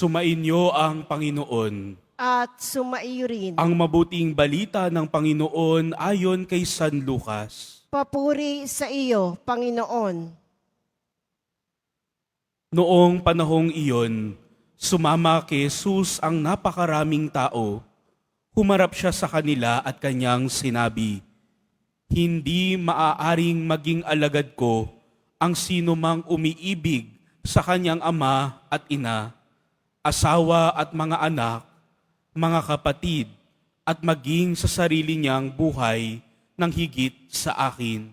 Sumainyo ang Panginoon. at sumaiyo rin. Ang mabuting balita ng Panginoon ayon kay San Lucas. Papuri sa iyo, Panginoon. Noong panahong iyon, sumama kay Jesus ang napakaraming tao. Humarap siya sa kanila at kanyang sinabi, Hindi maaaring maging alagad ko ang sino mang umiibig sa kanyang ama at ina, asawa at mga anak, mga kapatid, at maging sa sarili niyang buhay ng higit sa akin.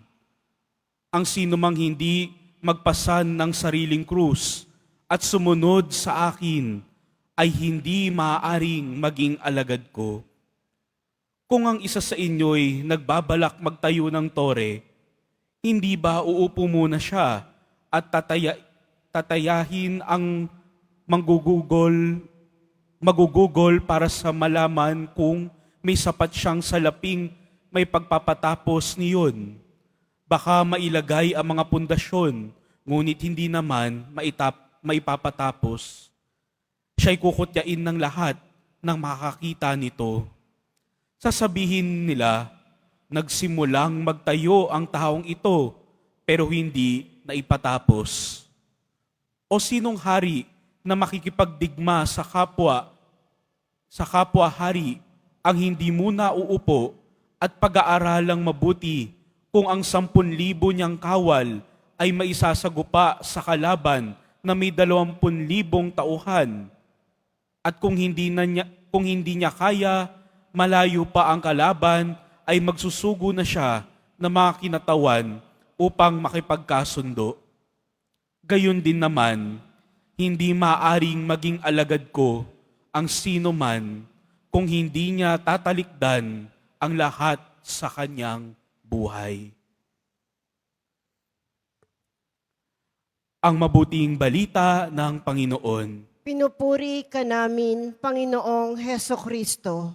Ang sino mang hindi magpasan ng sariling krus at sumunod sa akin ay hindi maaaring maging alagad ko. Kung ang isa sa inyo'y nagbabalak magtayo ng tore, hindi ba uupo muna siya at tataya, tatayahin ang manggugugol, magugugol para sa malaman kung may sapat siyang salaping may pagpapatapos niyon? Baka mailagay ang mga pundasyon, ngunit hindi naman maitap, maipapatapos. Siya'y kukutyain ng lahat ng makakita nito. Sasabihin nila, nagsimulang magtayo ang taong ito, pero hindi naipatapos. O sinong hari na makikipagdigma sa kapwa, sa kapwa hari, ang hindi muna uupo at pag-aaralang mabuti kung ang sampun libo niyang kawal ay maisasagupa sa kalaban na may dalawampun libong tauhan. At kung hindi, na niya, kung hindi niya kaya, malayo pa ang kalaban, ay magsusugo na siya ng mga kinatawan upang makipagkasundo. Gayon din naman, hindi maaring maging alagad ko ang sino man kung hindi niya tatalikdan ang lahat sa kanyang buhay. Ang mabuting balita ng Panginoon. Pinupuri ka namin, Panginoong Heso Kristo.